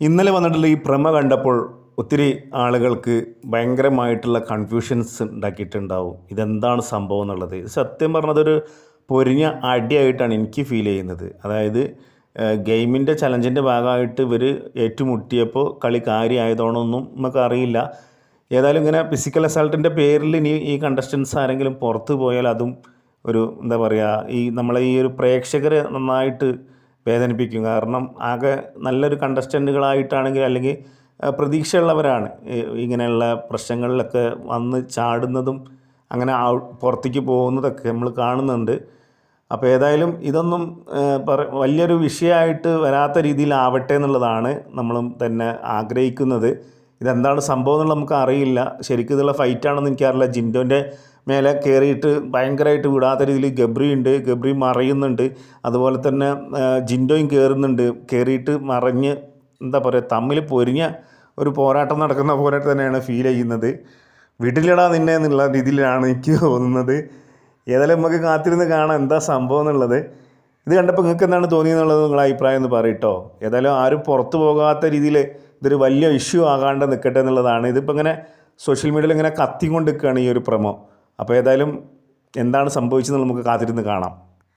ഇന്നലെ വന്നിട്ടുള്ള ഈ പ്രമ കണ്ടപ്പോൾ ഒത്തിരി ആളുകൾക്ക് ഭയങ്കരമായിട്ടുള്ള കൺഫ്യൂഷൻസ് ഉണ്ടാക്കിയിട്ടുണ്ടാവും. ഇതെന്താണ് സംഭവം എന്നുള്ളത്. സത്യം പറഞ്ഞതൊരു പൊരിഞ്ഞ അടിയായിട്ടാണ് എനിക്ക് ഫീൽ ചെയ്യുന്നത്. അതായത് ഗെയിമിന്റെ ചലഞ്ചിന്റെ ഭാഗമായിട്ട് ഇവർ ഏറ്റുമുട്ടിയപ്പോൾ കളി കാര്യമായതോണൊന്നും നമുക്ക് അറിയില്ല. ഏതായാലും ഇങ്ങനെ ഫിസിക്കൽ അസാൾട്ടിന്റെ പേരിൽ ഇനി ഈ കണ്ടസ്റ്റൻസ് ആരെങ്കിലും പുറത്ത് പോയാൽ അതും ഒരു എന്താ പറയുക ഈ നമ്മളെ ഈ ഒരു പ്രേക്ഷകരെ നന്നായിട്ട് വേദനിപ്പിക്കും. കാരണം ആകെ നല്ലൊരു കണ്ടസ്റ്റന്റുകളായിട്ടാണെങ്കിൽ അല്ലെങ്കിൽ പ്രതീക്ഷയുള്ളവരാണ്. ഇങ്ങനെയുള്ള പ്രശ്നങ്ങളിലൊക്കെ വന്ന് ചാടുന്നതും അങ്ങനെ പുറത്തേക്ക് പോകുന്നതൊക്കെ നമ്മൾ കാണുന്നുണ്ട്. അപ്പോൾ ഏതായാലും ഇതൊന്നും പറ വലിയൊരു വിഷയമായിട്ട് വരാത്ത രീതിയിലാവട്ടെ എന്നുള്ളതാണ് നമ്മളും തന്നെ ആഗ്രഹിക്കുന്നത്. ഇതെന്താണ് സംഭവം എന്നുള്ളത് നമുക്ക് അറിയില്ല. ശരിക്കും ഇതുള്ള ഫൈറ്റാണെന്ന് എനിക്കറിയില്ല. ജിൻഡോന്റെ മേലെ കയറിയിട്ട് ഭയങ്കരമായിട്ട് വിടാത്ത രീതിയിൽ ഗബ്രി ഉണ്ട് ഗബ്രി മറയുന്നുണ്ട്. അതുപോലെ തന്നെ ജിൻഡോയും കയറുന്നുണ്ട്. കയറിയിട്ട് മറിഞ്ഞ് എന്താ പറയുക തമ്മിൽ പൊരിഞ്ഞ ഒരു പോരാട്ടം നടക്കുന്ന പോലെ തന്നെയാണ് ഫീൽ ചെയ്യുന്നത്. വിടില്ലടാ നിന്നെ എന്നുള്ള രീതിയിലാണ് എനിക്ക് തോന്നുന്നത്. ഏതായാലും നമുക്ക് കാത്തിരുന്ന് കാണാം എന്താ സംഭവം എന്നുള്ളത്. ഇത് കണ്ടപ്പോൾ നിങ്ങൾക്ക് എന്താണ് തോന്നിയെന്നുള്ളത് നിങ്ങളുടെ അഭിപ്രായം എന്ന് പറയട്ടോ ഏതായാലും ആരും പുറത്തു പോകാത്ത രീതിയിൽ ഇതൊരു വലിയ ഇഷ്യൂ ആകാണ്ട് നിൽക്കട്ടെ എന്നുള്ളതാണ്. ഇതിപ്പോൾ ഇങ്ങനെ സോഷ്യൽ മീഡിയയിൽ ഇങ്ങനെ കത്തിക്കൊണ്ട് നിൽക്കുകയാണ് ഈ ഒരു പ്രമോ. അപ്പോൾ ഏതായാലും എന്താണ് സംഭവിച്ചതെന്ന് നമുക്ക് കാത്തിരുന്ന് കാണാം.